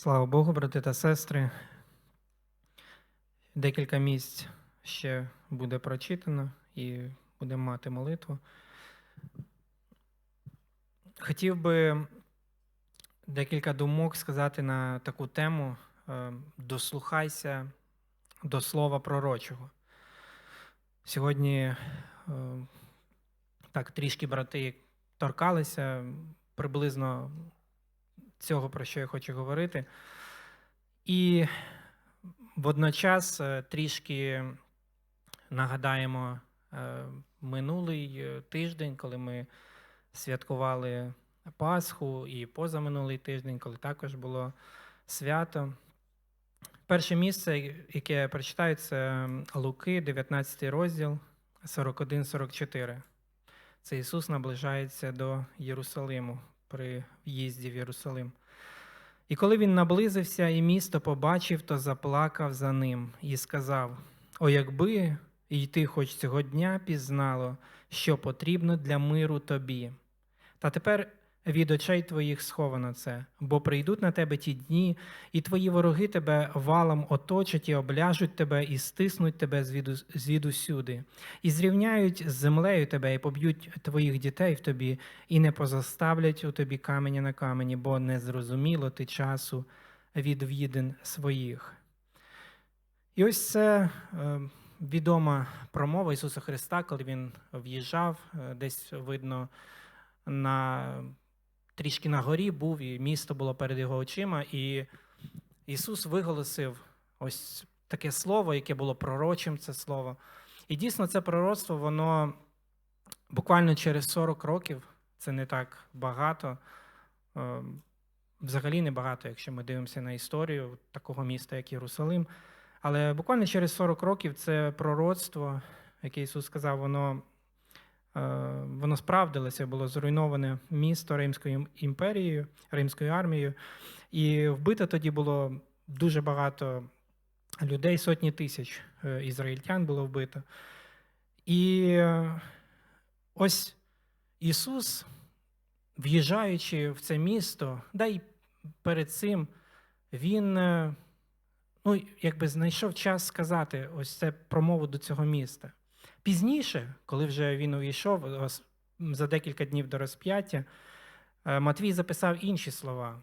Слава Богу, брати та сестри. Декілька місць ще буде прочитано і будемо мати молитву. Хотів би декілька думок сказати на таку тему е, дослухайся до слова пророчого. Сьогодні е, так трішки брати торкалися приблизно цього, про що я хочу говорити. І водночас е, трішки нагадаємо е, минулий е, тиждень, коли ми святкували Пасху, і позаминулий тиждень, коли також було свято. Перше місце, яке я прочитаю, це Луки, 19 розділ, 41-44. Це Ісус наближається до Єрусалиму при в'їзді в Єрусалим. І коли він наблизився і місто побачив, то заплакав за ним і сказав: О, якби і ти хоч цього дня пізнало, що потрібно для миру тобі. Та тепер від очей твоїх сховано це, бо прийдуть на тебе ті дні, і твої вороги тебе валом оточать і обляжуть тебе, і стиснуть тебе звіду, звідусюди, і зрівняють з землею тебе, і поб'ють твоїх дітей в тобі, і не позаставлять у тобі каменя на камені, бо не зрозуміло ти часу від в'їдин своїх. І ось це е, відома промова Ісуса Христа, коли Він в'їжджав, е, десь видно на трішки на горі був, і місто було перед його очима, і Ісус виголосив ось таке слово, яке було пророчим, це слово. І дійсно, це пророцтво, воно буквально через 40 років, це не так багато, е, взагалі не багато, якщо ми дивимося на історію такого міста, як Єрусалим. Але буквально через 40 років це пророцтво, яке Ісус сказав, воно воно справдилося, було зруйноване місто Римською імперією, Римською армією, і вбито тоді було дуже багато людей, сотні тисяч е, ізраїльтян було вбито. І е, ось Ісус, в'їжджаючи в це місто, да й перед цим Він ну, якби знайшов час сказати ось це промову до цього міста. Пізніше, коли вже він увійшов за декілька днів до розп'яття, е, Матвій записав інші слова.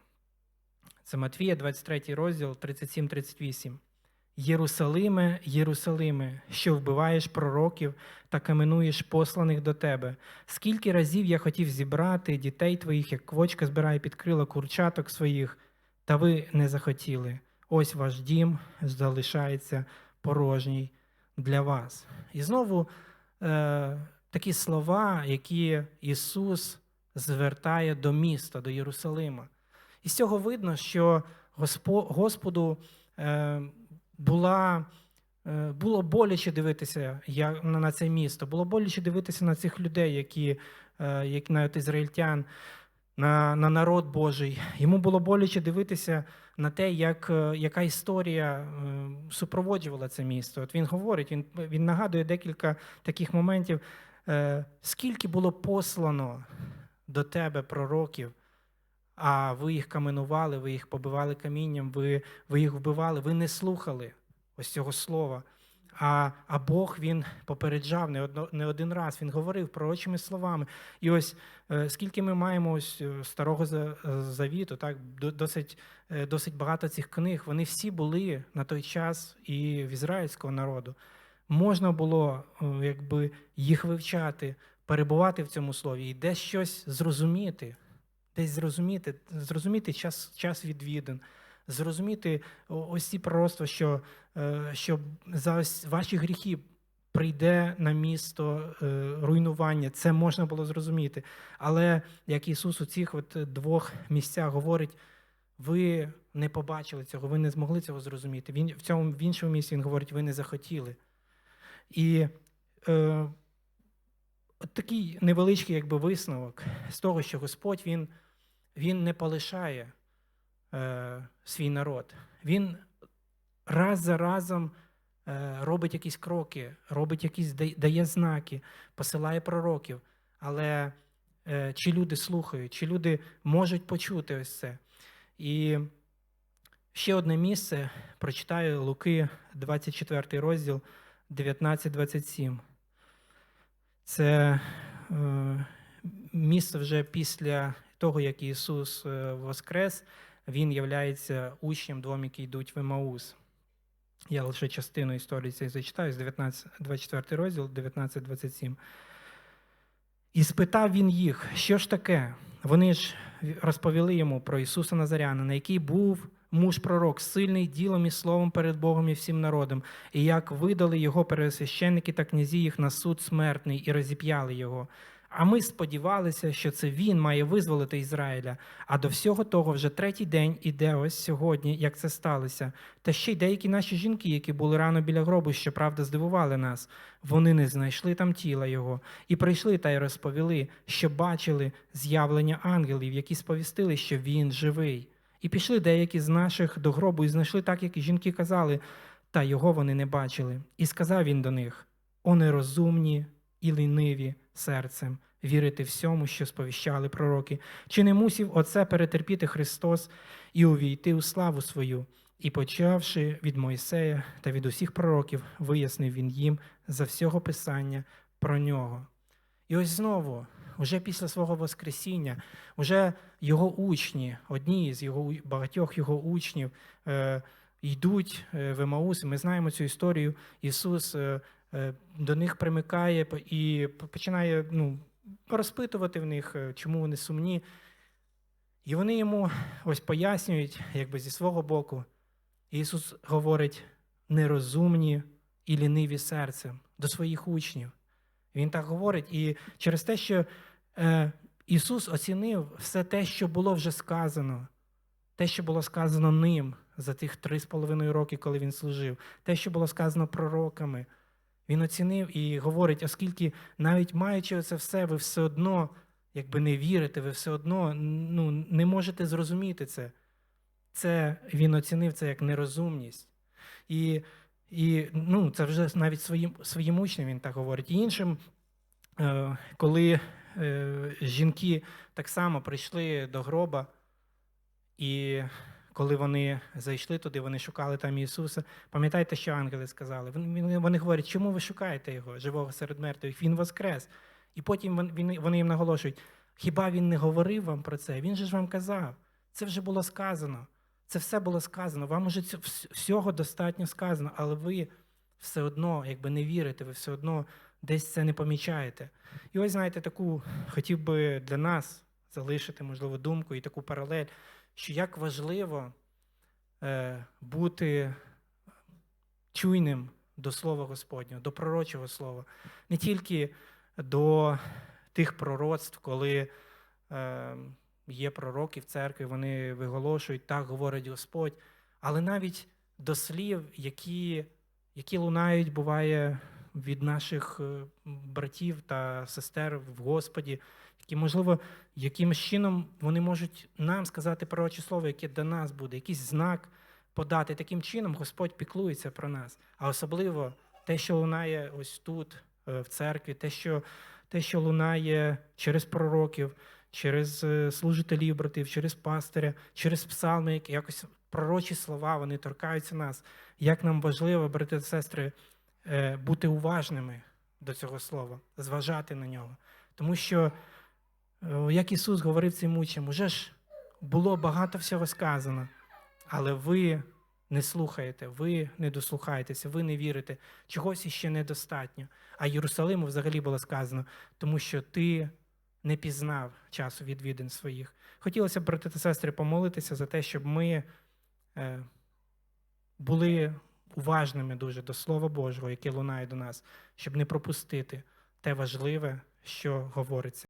Це Матвія, 23 розділ, 37-38. Єрусалиме, Єрусалиме, що вбиваєш пророків та каменуєш посланих до тебе. Скільки разів я хотів зібрати дітей твоїх, як квочка збирає під крила курчаток своїх, та ви не захотіли. Ось ваш дім залишається порожній для вас. І знову е, такі слова, які Ісус звертає до міста, до Єрусалима. І з цього видно, що Господу е, була, е, було боляче дивитися на це місто, було боляче дивитися на цих людей, які, е, як навіть ізраїльтян, на на народ Божий. Йому було боляче дивитися на те, як, е, яка історія е, супроводжувала це місто. От він говорить, він, він нагадує декілька таких моментів, е, скільки було послано до тебе пророків. А ви їх каменували, ви їх побивали камінням, ви ви їх вбивали, ви не слухали ось цього слова. А а Бог він попереджав не одно, не один раз, він говорив пророчими словами. І ось е, скільки ми маємо ось е, старого завіту, так досить е, досить багато цих книг, вони всі були на той час і в ізраїльського народу. Можна було якби їх вивчати, перебувати в цьому слові і десь щось зрозуміти, десь зрозуміти, зрозуміти час, час відвідин зрозуміти ось ці пророцтва, що е, що за ось ваші гріхи прийде на місто е, руйнування. Це можна було зрозуміти. Але як Ісус у цих от двох місцях говорить, ви не побачили цього, ви не змогли цього зрозуміти. Він в цьому в іншому місці він говорить, ви не захотіли. І е, от такий невеличкий якби, висновок з того, що Господь Він, він не полишає е, свій народ. Він раз за разом е, робить якісь кроки, робить якісь дає знаки, посилає пророків. Але е, чи люди слухають, чи люди можуть почути ось це? І Ще одне місце прочитаю Луки, 24 розділ, 19-27. Це місце вже після того, як Ісус воскрес, Він являється учнем двом, які йдуть в Емаус. Я лише частину історії цієї зачитаю з 19, 24 розділ, 19-27. І спитав він їх, що ж таке? Вони ж розповіли йому про Ісуса Назаряна, який був муж пророк, сильний ділом і словом перед Богом і всім народом, і як видали його пересвященники та князі їх на суд смертний і розіп'яли його. А ми сподівалися, що це він має визволити Ізраїля. А до всього того вже третій день іде ось сьогодні, як це сталося. Та ще й деякі наші жінки, які були рано біля гробу, щоправда, здивували нас. Вони не знайшли там тіла його, і прийшли та й розповіли, що бачили з'явлення ангелів, які сповістили, що він живий. І пішли деякі з наших до гробу і знайшли так, як і жінки казали, та його вони не бачили. І сказав він до них: О нерозумні і ліниві серцем, вірити всьому, що сповіщали пророки. Чи не мусів оце перетерпіти Христос і увійти у славу свою? І почавши від Мойсея та від усіх пророків, вияснив він їм за всього писання про нього. І ось знову, уже після свого Воскресіння, уже його учні, одні з його багатьох його учнів, е, йдуть е, в Емаус. Ми знаємо цю історію. Ісус е, до них примикає і починає ну, розпитувати в них, е, чому вони сумні. І вони йому ось пояснюють, якби зі свого боку. Ісус говорить нерозумні і ліниві серцем до своїх учнів. Він так говорить, і через те, що е, Ісус оцінив все те, що було вже сказано, те, що було сказано ним за тих три з половиною роки, коли він служив, те, що було сказано пророками. Він оцінив і говорить, оскільки навіть маючи це все, ви все одно, якби не вірите, ви все одно ну, не можете зрозуміти це. Це він оцінив це як нерозумність. І, і ну, це вже навіть своїм, своїм учням він так говорить. І іншим, е, коли е, жінки так само прийшли до гроба, і коли вони зайшли туди, вони шукали там Ісуса. Пам'ятаєте, що ангели сказали? Вони, говорять, чому ви шукаєте його, живого серед мертвих? Він воскрес. І потім вон- вони їм наголошують: хіба він не говорив вам про це? Він же ж вам казав. Це вже було сказано. Це все було сказано. Вам уже всього достатньо сказано, але ви все одно, якби не вірите, ви все одно десь це не помічаєте. І ось знаєте, таку хотів би для нас залишити, можливо, думку і таку паралель, що як важливо е, бути чуйним до Слова Господнього, до пророчого слова, не тільки до тих пророцтв, коли е, є пророки в церкві, вони виголошують, так говорить Господь, але навіть до слів, які, які лунають, буває, від наших е, братів та сестер в Господі, які, можливо, якимось чином вони можуть нам сказати пророче слово, яке до нас буде, якийсь знак подати. Таким чином Господь піклується про нас. А особливо те, що лунає ось тут, е, в церкві, те, що, те, що лунає через пророків, через е, служителів братів, через пастиря, через псалми, які якось пророчі слова, вони торкаються нас. Як нам важливо, брати та сестри, е, бути уважними до цього слова, зважати на нього. Тому що, як Ісус говорив цим учням, уже ж було багато всього сказано, але ви не слухаєте, ви не дослухаєтеся, ви не вірите, чогось іще недостатньо. А Єрусалиму взагалі було сказано, тому що ти не пізнав часу відвідин своїх. Хотілося б, брати та сестри, помолитися за те, щоб ми е, були уважними дуже до Слова Божого, яке лунає до нас, щоб не пропустити те важливе, що говориться.